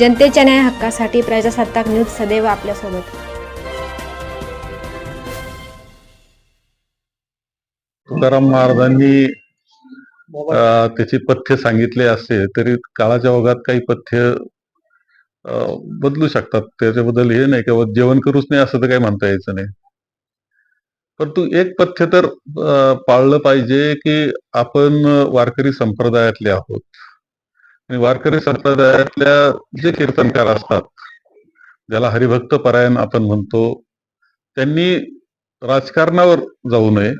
जनतेच्या न्याय हक्कासाठी प्रजासत्ताक न्यूज सदैव आपल्यासोबत. तुकाराम महाराजांनी त्याचे त्याची पथ्य सांगितले असते तरी काळाच्या ओघात काही पथ्य बदलू शकतात. त्याच्याबद्दल हे नाही किंवा जेवण करूच नाही असं तर काही म्हणता यायचं नाही. परंतु एक पथ्य तर पाळलं पाहिजे की आपण वारकरी संप्रदायातले आहोत. आणि वारकरी संप्रदायातल्या जे कीर्तनकार असतात ज्याला हरिभक्त परायण आपण म्हणतो त्यांनी राजकारणावर जाऊ नये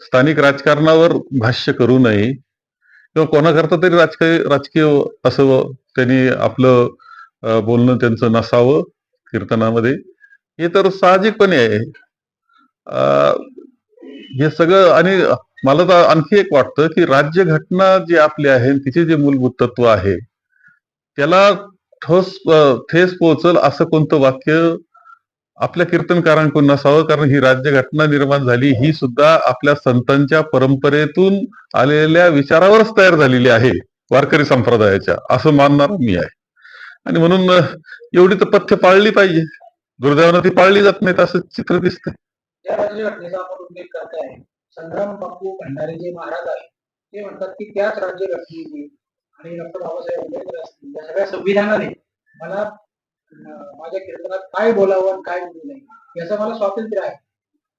स्थानिक राजकारणावर भाष्य करू नये किंवा कोणाकरता तरी राजकीय राजकीय असं त्यांनी आपलं बोलणं त्यांचं नसावं कीर्तनामध्ये हे तर साहजिकपणे आहे. अं, हे सगळं आणि मला तर आणखी एक वाटतं की राज्यघटना जी आपली आहे तिचे जे मूलभूत तत्व आहे त्याला ठोस ठेस पोहोचल असं कोणतं वाक्य आपल्या कीर्तनकारांकडून नसावं? कारण ही राज्यघटना निर्माण झाली ही सुद्धा आपल्या संतांच्या परंपरेतून आलेल्या विचारावरच तयार झालेली आहे वारकरी संप्रदायाच्या असं मानणार मी आहे. आणि म्हणून एवढी तर पथ्य पाळली पाहिजे. दुर्दैवानं ती पाळली जात नाहीत असं चित्र दिसतंय. संग्राम बापू भंडारे जे महाराज आहेत. ते म्हणतात की त्याच राज्य घटनेने आणि डॉक्टर बाबासाहेब आंबेडकर असतील. या सगळ्या संविधानाने मला माझ्या कीर्तनात काय बोलावं आणि काय बोलू नये याचं मला स्वातंत्र्य आहे.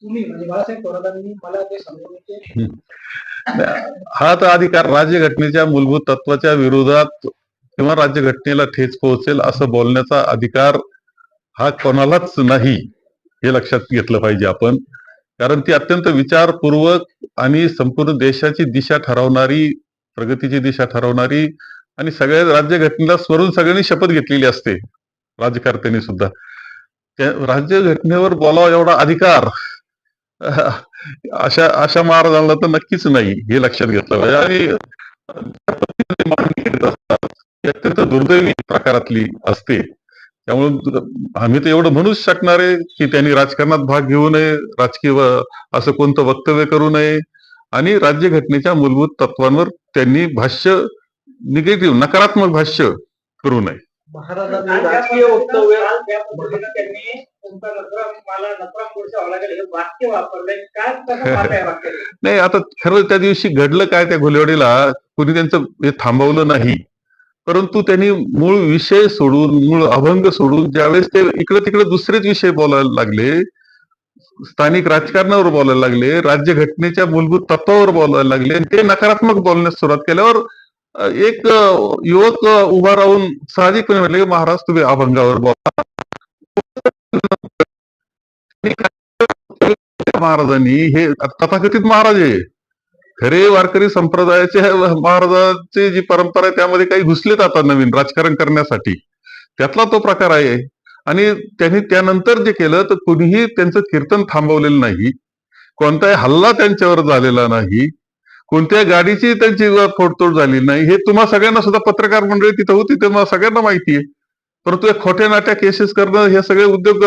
तुम्ही म्हणजे बाळासाहेब थोरातांनी मला ते समजवण्याचे हा तर अधिकार राज्यघटनेच्या मूलभूत तत्वाच्या विरोधात किंवा राज्यघटनेला ठेच पोहोचेल असं बोलण्याचा अधिकार हा कोणालाच नाही हे लक्षात घेतलं पाहिजे आपण. कारण ती अत्यंत विचारपूर्वक आणि संपूर्ण देशाची दिशा ठरवणारी प्रगतीची दिशा ठरवणारी आणि सगळ्या राज्यघटनेला स्वरून सगळ्यांनी शपथ घेतलेली असते. राज्यकर्त्यांनी सुद्धा. राज्यघटनेवर बोलावा एवढा अधिकार अशा अशा महाराजांना तर नक्कीच नाही हे लक्षात घेतलं पाहिजे. आणि अत्यंत दुर्दैवी प्रकारातली असते. त्यामुळे आम्ही तर एवढं म्हणूच शकणार आहे की त्यांनी राजकारणात भाग घेऊ नये राजकीय असं कोणतं वक्तव्य करू नये. आणि राज्यघटनेच्या मूलभूत तत्वांवर त्यांनी भाष्य निगेटिव्ह नकारात्मक भाष्य करू नये. महाराजांनी राजकीय वक्तव्य नाही आता खरं त्या दिवशी घडलं काय त्या घोलेवाडीला? कुणी त्यांचं हे थांबवलं नाही. परंतु त्यांनी मूळ विषय सोडून मूळ अभंग सोडून ज्यावेळेस ते इकडे तिकडे दुसरेच विषय बोलायला लागले स्थानिक राजकारणावर बोलायला लागले राज्यघटनेच्या मूलभूत तत्वावर बोलायला लागले आणि ते नकारात्मक बोलण्यास सुरुवात केल्यावर एक युवक उभा राहून साहजिकपणे म्हटले की महाराज तुम्ही अभंगावर बोला. महाराजांनी हे तथाकथित महाराज आहे. खरे वारकरी संप्रदायाचे महाराजांची जी परंपरा आहे त्यामध्ये काही घुसलेत आता नवीन राजकारण करण्यासाठी. त्यातला तो प्रकार आहे. आणि त्यांनी त्यानंतर जे केलं तर कुणीही त्यांचं कीर्तन थांबवलेलं नाही. कोणताही हल्ला त्यांच्यावर झालेला नाही. कोणत्या गाडीची त्यांची फोडतोड झाली नाही. हे तुम्हा सगळ्यांना सुद्धा पत्रकार मंडळी तिथं होती तेव्हा सगळ्यांना माहिती आहे. परंतु या खोट्या नाट्या केसेस करणं हे सगळे उद्योग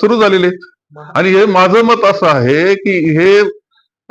सुरू झालेले आहेत. आणि हे माझं मत असं आहे की हे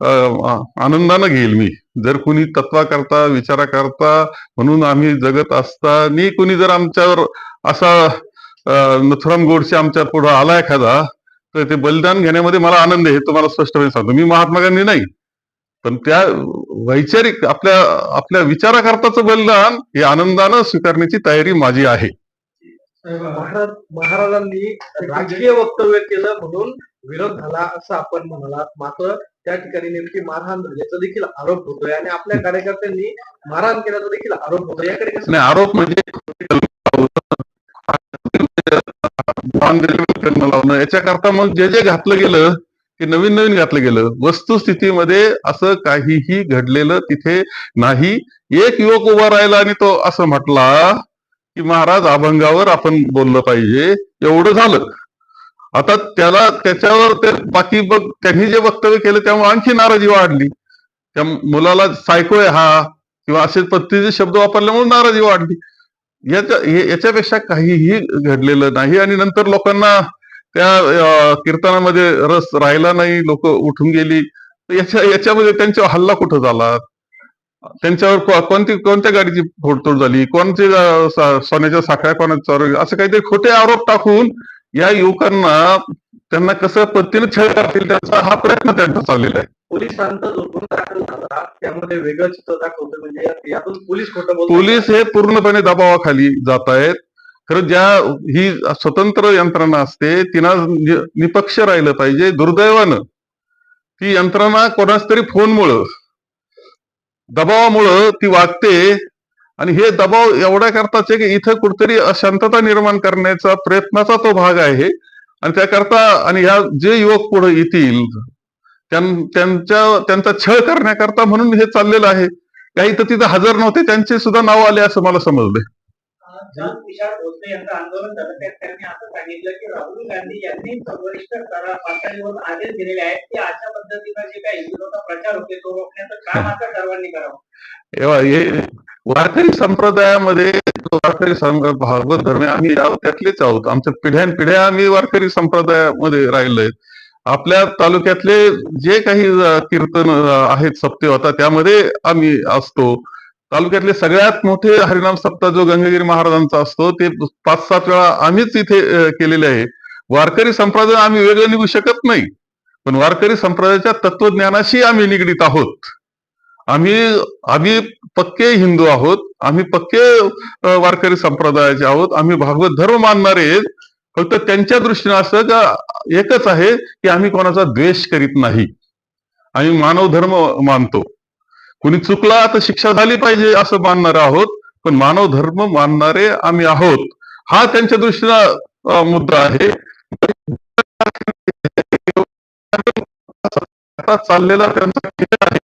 आनंदानं घेईल मी. जर कुणी तत्वा करता विचारा करता म्हणून आम्ही जगत असताना कुणी जर आमच्यावर असा नथुराम गोडसे आमच्या पुढे आला एखादा तर ते बलिदान घेण्यामध्ये मला आनंद आहे तुम्हाला स्पष्टपणे सांगतो. मी महात्मा गांधी नाही. पण त्या वैचारिक आपल्या आपल्या विचाराकरताचं बलिदान हे आनंदानं स्वीकारण्याची तयारी माझी आहे. महाराजांनी राजकीय वक्तव्य केलं म्हणून विरोध झाला असं आपण म्हणालात. मात्र त्या ठिकाणी नेमकी मारहाण झाल्याचा देखील आरोप होतोय आणि आपल्या कार्यकर्त्यांनी मारहाण केल्याचा देखील आरोप होतो याकडे कसं आरोप म्हणजे लावणं याच्याकरता मग जे जे घातलं गेलं ते नवीन नवीन घातलं गेलं. वस्तुस्थितीमध्ये असं काहीही घडलेलं तिथे नाही. एक युवक उभा राहिला आणि तो असं म्हटला की महाराज अभंगावर आपण बोललं पाहिजे. एवढं झालं. आता त्याला त्याच्यावर ते बाकी बघ त्यांनी जे वक्तव्य केलं त्यामुळे आणखी नाराजी वाढली. त्या मुलाला सायको आहे हा किंवा असे पत्तीचे शब्द वापरल्यामुळे नाराजी वाढली. याच्या याच्यापेक्षा काहीही घडलेलं नाही आणि नंतर लोकांना त्या कीर्तनामध्ये रस राहिला नाही लोक उठून गेली. याच्या याच्यामध्ये त्यांच्यावर हल्ला कुठं झाला? त्यांच्यावर कोणती कोणत्या गाडीची फोडतोड झाली? कोणती सोन्याच्या साखळ्या कोणाच्या असं काहीतरी खोटे आरोप टाकून या युवकांना त्यांना कसं पद्धतीने छळ करतील त्याचा हा प्रयत्न त्यांचा चाललेला आहे. पोलिसांचा दाखल झाला. त्यामध्ये वेगळं चित्र दाखवतं म्हणजे यातून पोलीस खोटं पोलीस हे पूर्णपणे दबावाखाली जात आहेत. खरं ज्या ही स्वतंत्र यंत्रणा असते तिला निपक्ष राहिलं पाहिजे दुर्दैवानं. ती यंत्रणा कोणाच तरी फोनमुळं दबावामुळं ती वागते. आणि हे दबाव एवढ्या करताच की इथं कुठतरी अशांतता निर्माण करण्याचा प्रयत्नाचा तो भाग आहे. आणि त्याकरता आणि ह्या जे युवक पुढे येतील त्यांच्या त्यांचा छळ करण्याकरता म्हणून हे चाललेलं आहे. काही तर तिथं हजर नव्हते त्यांचे सुद्धा नाव आले असं मला समजलंय. ज्या तुषार भोसले यांचं आंदोलन झालं त्यात त्यांनी असं सांगितलं की राहुल गांधी यांनी वरिष्ठ करा- पातळीवर आदेश दिलेले आहेत की अशा पद्धतीनं जे काही विरोधात प्रचार होते तो रोखण्याचं काम आता सर्वांनी करावं. वारकरी संप्रदायामध्ये वारकरी भागवत धर्म आम्ही त्यातलेच आहोत. आमच्या पिढ्यान पिढ्या आम्ही वारकरी संप्रदायामध्ये राहिलोय आपल्या तालुक्यातले जे काही कीर्तन आहेत सप्ते होता त्यामध्ये आम्ही असतो. तालुक्यातले सगळ्यात मोठे हरिनाम सप्ताह जो गंगागिरी महाराजांचा असतो. ते पाच सात वेळा आम्हीच इथे केलेले आहे. वारकरी संप्रदाय आम्ही वेगळं निघू शकत नाही. पण वारकरी संप्रदायाच्या तत्वज्ञानाशी आम्ही निगडीत आहोत. आम्ही आम्ही पक्के हिंदू आहोत. आम्ही पक्के वारकरी संप्रदायाचे आहोत. आम्ही भागवत धर्म मानणारे आहेत. फक्त त्यांच्या दृष्टीने असं का एकच आहे की आम्ही कोणाचा द्वेष करीत नाही. आम्ही मानव धर्म मानतो. कुणी चुकला तर शिक्षा झाली पाहिजे असं मानणार आहोत पण मानव धर्म मानणारे आम्ही आहोत. हा त्यांच्या दृष्टीनं मुद्दा आहे. चाललेला त्यांचा खेळ आहे.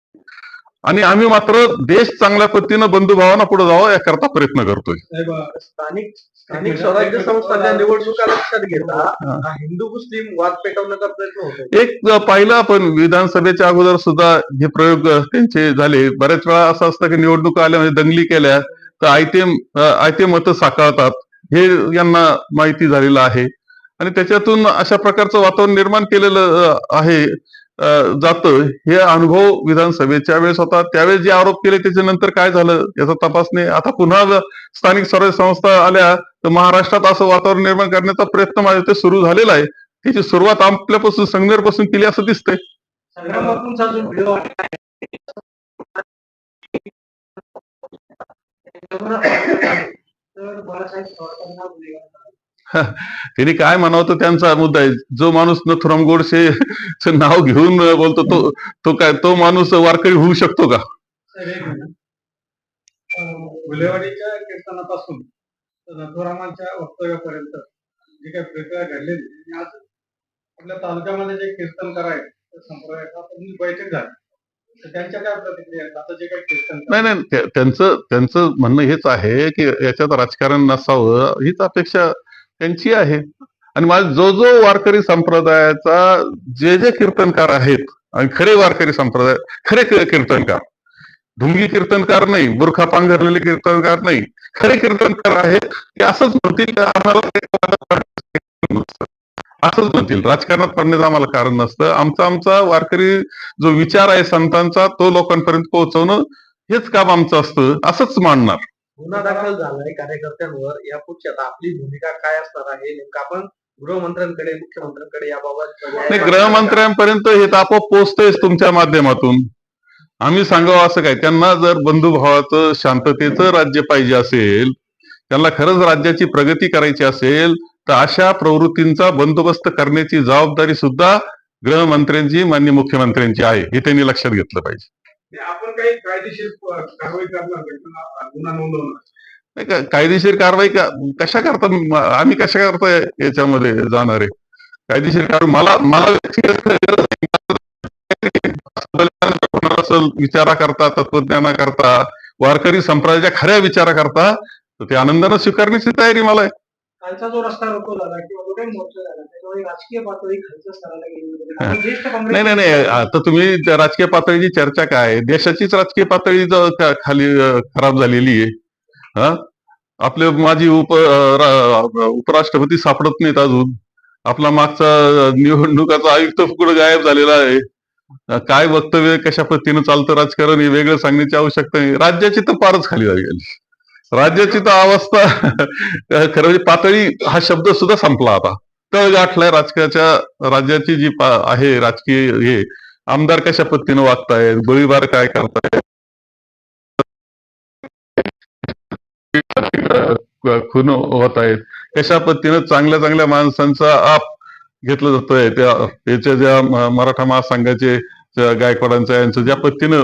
आणि आम्ही मात्र देश चांगल्या पद्धतीनं बंधुभावानं पुढे जावं याकरता प्रयत्न करतोय. साहेब, स्थानिक स्थानिक स्वराज्य संस्थांच्या निवडणुका लक्षात घेता हा. हिंदू मुस्लिम वाद पेटवण्याचा प्रयत्न होतो एक पाहिलं आपण विधानसभेच्या अगोदर सुद्धा हे प्रयोग त्यांचे झाले. बऱ्याच वेळा असं असतं की निवडणुका आल्या म्हणजे दंगली केल्या तर आयते आयते मतं साकारतात. हे यांना माहिती झालेलं आहे. आणि त्याच्यातून अशा प्रकारचं वातावरण निर्माण केलेलं आहे. जातं हे अनुभव विधानसभेच्या वेळेस होता त्यावेळेस जे आरोप केले त्याच्यानंतर काय झालं याचा तपासणी? आता पुन्हा स्थानिक स्वराज्य संस्था आल्या तर महाराष्ट्रात असं वातावरण निर्माण करण्याचा प्रयत्न माझ्या ते सुरू झालेला आहे. त्याची सुरुवात आपल्यापासून संगमेरपासून केली असं दिसतंय. तर बाळासाहेब त्यांनी काय म्हणावं त्यांचा मुद्दा आहे. जो माणूस नथुराम गोडसे चे नाव घेऊन बोलतो तो तो काय तो माणूस वारकरी होऊ शकतो का? कीर्तनापासून नथुरामांच्या वक्तव्यापर्यंत जे काही प्रक्रिया घडलेली आज आपल्या तालुक्यामध्ये जे कीर्तनकार आहेत त्या संप्रदायाचा आपण बैठक झाली. त्यांच्या काय प्रतिक्रिया नाही नाही त्या- त्यांचं त्यांचं म्हणणं हेच आहे की याच्यात राजकारण नसावं हीच अपेक्षा त्यांची आहे. आणि माझ जो जो वारकरी संप्रदायाचा जे जे कीर्तनकार आहेत आणि खरे वारकरी संप्रदाय खरे कीर्तनकार. ढुंगी कीर्तनकार नाही बुरखा पांघरलेले कीर्तनकार नाही. खरे कीर्तनकार आहेत ते असंच म्हणतील असंच म्हणतील. राजकारणात पडण्याचं आम्हाला कारण नसतं. आमचा आमचा वारकरी जो विचार आहे संतांचा तो लोकांपर्यंत पोहोचवणं हेच काम आमचं असतं असंच मानणार. गुन्हा दाखल झालाय कार्यकर्त्यांवर. यापुढची आता आपली भूमिका काय असणार आहे? नेमकं आपण गृहमंत्र्यांकडे मुख्यमंत्र्यांकडे याबाबत नाही गृहमंत्र्यांपर्यंत हे तर आपोआप पोहोचतंयच तुमच्या माध्यमातून. आम्ही सांगावं असं काय त्यांना जर बंधुभावाचं शांततेचं राज्य पाहिजे असेल त्यांना खरंच राज्याची प्रगती करायची असेल तर अशा प्रवृत्तींचा बंदोबस्त करण्याची जबाबदारी सुद्धा गृहमंत्र्यांची मान्य मुख्यमंत्र्यांची आहे. हे त्यांनी लक्षात घेतलं पाहिजे. आपण काही कायदेशीर कारवाई करणार गुन्हा नोंदवणार. नाही कायदेशीर कारवाई का कशा करता आम्ही कशा करता याच्यामध्ये जाणार आहे? कायदेशीर कारवाई मला मला असेल विचारा करता तत्वज्ञाना करता वारकरी संप्रदायाच्या खऱ्या विचारा करता तर ते आनंदानं स्वीकारण्याची तयारी मला आहे. कालचा जो रस्ता रोको झाला किंवा जो काही मोर्चा झाला राजकीय पातळी खालच्या स्तराला गेली नाही नाही नाही. आता तुम्ही राजकीय पातळीची चर्चा काय? देशाचीच राजकीय पातळी खाली खराब झालेली आहे हा? आपले माजी उप उपराष्ट्रपती सापडत नाहीत अजून. आपला मागचा निवडणुकाचा आयुक्त कुठं गायब झालेला आहे. काय वक्तव्य कशा पद्धतीनं चालतं राजकारण हे वेगळं सांगण्याची आवश्यकता नाही. राज्याची तर फारच खाली गेली राज्याची तर अवस्था खरं म्हणजे पातळी हा शब्द सुद्धा संपला आता. तळ गाठलाय राजकीयाच्या राज्याची जी आहे राजकीय हे आमदार कशा पद्धतीनं वागतायत? गोळीबार काय करतायत? खून होत आहेत कशा पद्धतीनं चांगल्या चांगल्या माणसांचा आप घेतलं जातोय? त्या याच्या ज्या मराठा महासंघाचे ज्या गायकवाडांचं यांचं ज्या पद्धतीनं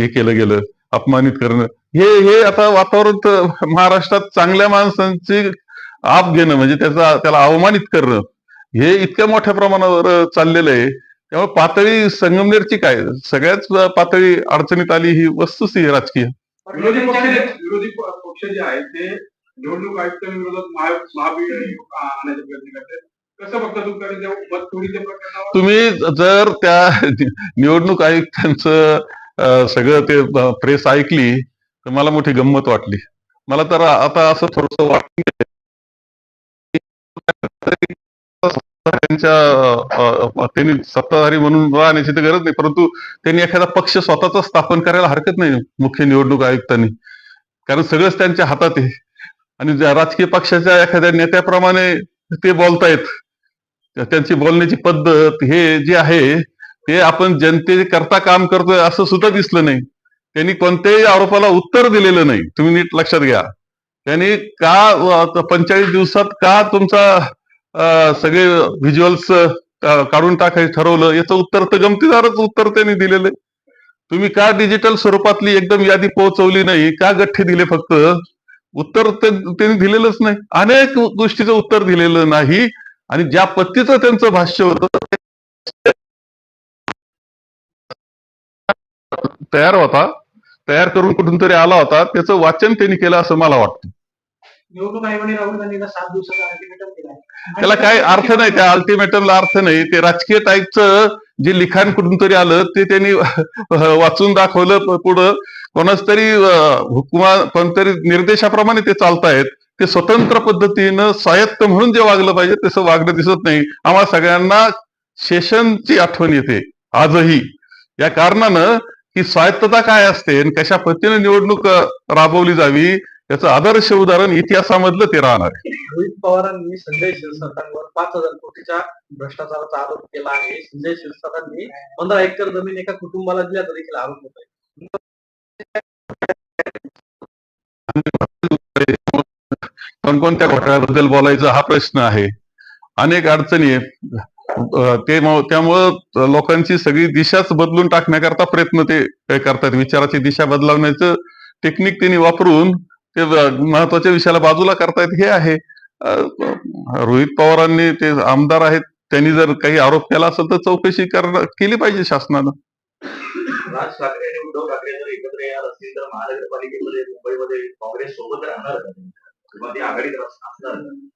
हे केलं गेलं अपमानित करणं. हे हे आता वातावरण तर महाराष्ट्रात चांगल्या माणसांची आप घेणं म्हणजे त्याचा त्याला अवमानित करणं हे इतक्या मोठ्या प्रमाणावर चाललेलं आहे. त्यामुळे पातळी संगमनेरची काय? सगळ्याच पातळी अडचणीत आली ही वस्तूच ही राजकीय. विरोधी पक्ष जे आहेत ते निवडणूक आयुक्तांविरोधात महाभियोग प्रयत्न करतात. तुम्ही? जर त्या निवडणूक आयुक्तांचं सगळं ते प्रेस ऐकली तर मला मोठी गंमत वाटली. मला तर आता असं थोडस वाटत त्यांच्या त्यांनी सत्ताधारी म्हणून राहण्याची तर गरज नाही परंतु त्यांनी एखादा पक्ष स्वतःचा स्थापन करायला हरकत नाही मुख्य निवडणूक आयुक्तांनी. कारण सगळंच त्यांच्या हातात आहे. आणि राजकीय पक्षाच्या एखाद्या नेत्याप्रमाणे ते बोलतायत त्यांची बोलण्याची पद्धत हे जे आहे ते आपण जनते करता काम करतोय असं सुद्धा दिसलं नाही. त्यांनी कोणत्याही आरोपाला उत्तर दिलेलं नाही. तुम्ही नीट लक्षात घ्या. त्यांनी का पंचेचाळीस दिवसात का तुमचा सगळे व्हिज्युअल्स काढून टाकायचं ठरवलं. याचं उत्तर तर गमतीदारच उत्तर त्यांनी दिलेलं आहे. तुम्ही का डिजिटल स्वरूपातली एकदम यादी पोहोचवली नाही? का गठ्ठे दिले फक्त? उत्तर त्यांनी दिलेलंच नाही. अनेक गोष्टीचं उत्तर दिलेलं नाही. आणि ज्या पत्तीचं त्यांचं भाष्य होत तयार होता. तयार करून कुठून तरी आला होता. त्याचं वाचन त्यांनी केलं असं मला वाटतं. निवडणूक आयोगाने राहुल गांधीला सात दिवसाचा अल्टिमेटम दिला. त्याला काय अर्थ नाही त्या अल्टिमेटमला अर्थ नाही. ते राजकीय टाईपचं जे लिखाण कुठून तरी आलं ते त्यांनी वाचून दाखवलं पुढं. कोणाच तरी हुकुमा कोणतरी निर्देशाप्रमाणे ते चालतायत. ते स्वतंत्र पद्धतीनं स्वायत्त म्हणून जे वागलं पाहिजे तसं वागणं दिसत नाही. आम्हाला सगळ्यांना शेषनची आठवण येते आजही. या कारणानं की स्वायत्तता काय असते आणि कशा पद्धतीने निवडणूक राबवली जावी याचं आदर्श उदाहरण इतिहासामधलं ते राहणार आहे. रोहित पवारांनी संजय शिरसाटांवर पाच हजार कोटीच्या भ्रष्टाचाराचा आरोप केला आहे. संजय शिरसाटांनी पंधरा एकर जमीन एका कुटुंबाला दिल्याचा देखील आरोप होत आहे कोणकोणत्या घोटाळ्याबद्दल बोलायचं हा प्रश्न आहे. अनेक अडचणी ते त्यामुळं लोकांची सगळी दिशाच बदलून टाकण्याकरता प्रयत्न ते करतात. विचाराची दिशा बदलवण्याचं टेक्निक त्यांनी वापरून ते महत्त्वाच्या विषयाला बाजूला करतायत हे आहे. रोहित पवारांनी ते आमदार आहेत त्यांनी जर काही आरोप केला असेल तर चौकशी करणं केली पाहिजे शासनानं. राज ठाकरे आणि उद्धव ठाकरे जर एकत्र येणार असतील तर महानगरपालिकेमध्ये मुंबईमध्ये काँग्रेस सोबत राहणार?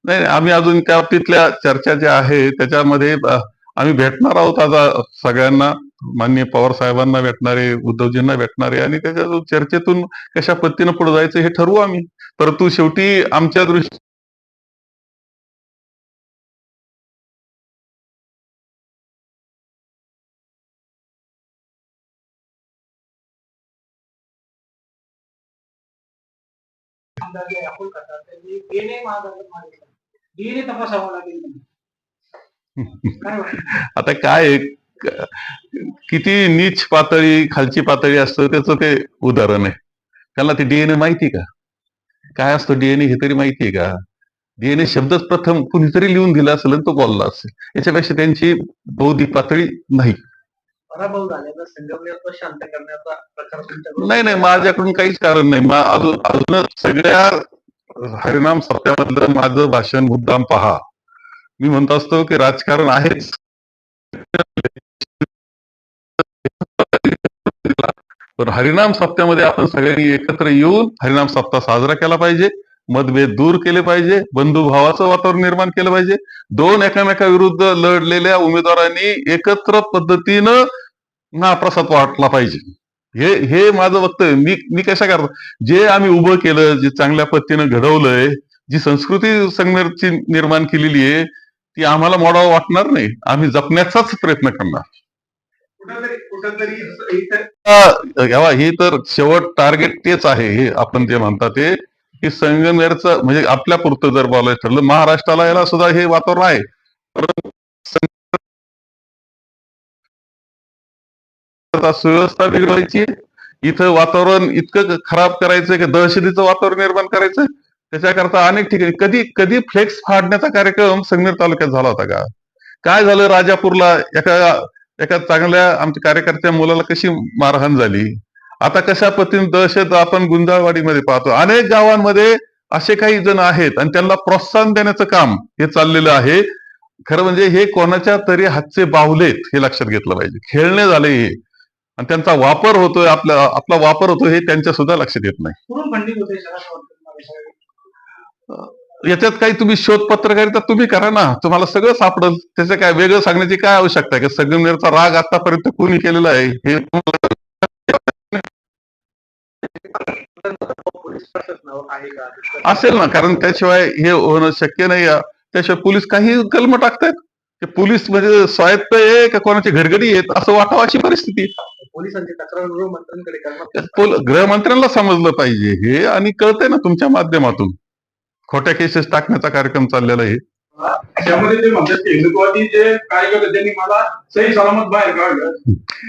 नाही आम्ही अजून त्या बाबतीतल्या चर्चा ज्या आहे त्याच्यामध्ये आम्ही भेटणार आहोत आता सगळ्यांना. माननीय पवार साहेबांना भेटणारे उद्धवजींना भेटणारे आणि त्याच्या चर्चेतून कशा पद्धतीनं पुढे जायचं हे ठरवू आम्ही परंतु शेवटी आमच्या दृष्टी? आता काय किती नीच पातळी खालची पातळी असतं त्याचं ते उदाहरण आहे. त्याला ते डीएनए माहिती का? काय असतं डीएनए हे तरी माहिती आहे का? डीएनए शब्दच प्रथम कुणीतरी लिहून दिला असेल तो बोलला असेल. याच्यापेक्षा त्यांची बौद्धिक पातळी नाही. नाही नाही माझ्याकडून काहीच कारण नाही. मा- अजून अजून सगळ्या हरिनाम सत्यामधलं माझं भाषण मुद्दाम पहा. मी म्हणतो असतो की राजकारण आहेच. पण हरिनाम सप्त्यामध्ये आपण सगळ्यांनी एकत्र येऊन हरिनाम सप्ताह साजरा केला पाहिजे. मतभेद दूर केले पाहिजे. बंधुभावाचं वातावरण निर्माण केलं पाहिजे. दोन एकामेकाविरुद्ध लढलेल्या उमेदवारांनी एकत्र पद्धतीनं महाप्रसाद वाटला पाहिजे. हे हे माझं वक्तव्य. मी मी कशा करतो? जे आम्ही उभं केलं जे चांगल्या पद्धतीनं घडवलंय जी संस्कृती संघर्षी निर्माण केलेली आहे ती आम्हाला मोडावं वाटणार नाही. आम्ही जपण्याचाच प्रयत्न करणार. हे तर शेवट टार्गेट तेच आहे हे आपण जे म्हणतात ते. की संगमेरचं म्हणजे आपल्या पुरतं जर बोलायचं ठरलं महाराष्ट्राला याला सुद्धा हे वातावरण आहे. सुव्यवस्था बिघडवायची इथं वातावरण इतकं खराब करायचं की दहशतीचं वातावरण निर्माण करायचं त्याच्याकरता अनेक ठिकाणी कधी कधी फ्लेक्स फाडण्याचा कार्यक्रम संगमेर तालुक्यात झाला होता का? काय झालं राजापूरला? एका एका चांगल्या आमच्या कार्यकर्त्या मुलाला कशी मारहाण झाली? आता कशा पद्धतीने दहशत आपण गुंजाळवाडीमध्ये पाहतो? अनेक गावांमध्ये असे काही जण आहेत आणि त्यांना प्रोत्साहन देण्याचं काम हे चाललेलं आहे. खरं म्हणजे हे कोणाच्या तरी हातचे बाहुलेत हे लक्षात घेतलं पाहिजे. खेळणे झाले हे. आणि त्यांचा वापर होतोय आपला आपला वापर होतोय हे त्यांच्या सुद्धा लक्षात येत नाही. याच्यात काही तुम्ही शोध पत्रकारिता तुम्ही करा ना. तुम्हाला सगळं सापडल. त्याचं काय वेगळं सांगण्याची काय आवश्यकता आहे? की संगमनेरचा राग आतापर्यंत कोणी केलेला आहे? हे असेल ना. कारण त्याशिवाय हे होणं शक्य नाही. त्याशिवाय पोलीस काही कलम टाकतायत. की पोलीस म्हणजे स्वायत्त आहे का कोणाची घरगडी आहेत? असं वाटावं अशी परिस्थिती. पोलिसांची तक्रार गृहमंत्र्यांकडे गृहमंत्र्यांना समजलं पाहिजे. हे आणि कळतंय ना तुमच्या माध्यमातून. खोट्या केसेस टाकण्याचा कार्यक्रम चाललेला आहे. त्यामध्ये ते म्हणतात की हिंदुत्वादी जे कार्यकर्ते त्यांनी मला सही सलामत बाहेर काढलं.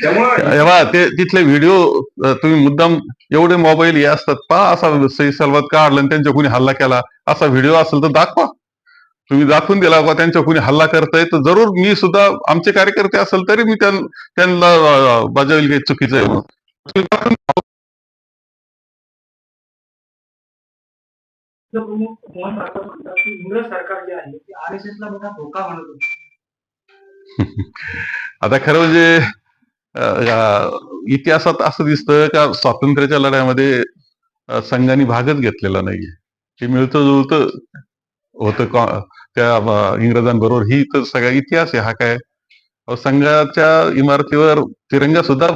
त्यामुळे ते तिथले व्हिडिओ तुम्ही मुद्दाम एवढे मोबाईल हे असतात पहा असा सही सलवात काढला आणि त्यांच्या कुणी हल्ला केला. असा व्हिडिओ असेल तर दाखवा. तुम्ही दाखवून दिला का त्यांच्या कुणी हल्ला करताय तर जरूर मी सुद्धा आमचे कार्यकर्ते असेल तरी मी त्यां- त्यांना बजावेल काही चुकीचं आहे. प्रमुख मोहन भागवत म्हणतात की इंग्रज सरकार जे आहे ते आर एस एस ला मोठा धोका म्हणत होते. आता खरं म्हणजे इतिहासात असं दिसतं का स्वातंत्र्याच्या लढ्यामध्ये संघाने भागच घेतलेला नाहीये. ते मिळतं जुळतं होतं त्या इंग्रजांबरोबर. ही तर सगळा इतिहास आहे. हा काय संघाच्या इमारतीवर तिरंगा सुद्धा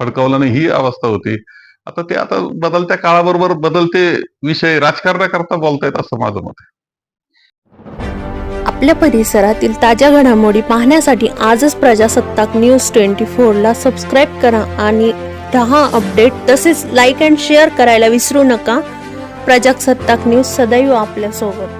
फडकावला नाही. ही अवस्था होती. आता ते आता बदलत्या काळाबरोबर बदलते विषय राजकारणाकरता बोलतायत असं माझं मत आहे. आपल्या परिसरातील ताज्या घडामोडी पाहण्यासाठी आजच प्रजासत्ताक न्यूज ट्वेंटी फोरला सबस्क्राईब करा आणि दहा अपडेट तसेच लाईक अँड शेअर करायला विसरू नका. प्रजासत्ताक न्यूज सदैव आपल्यासोबत.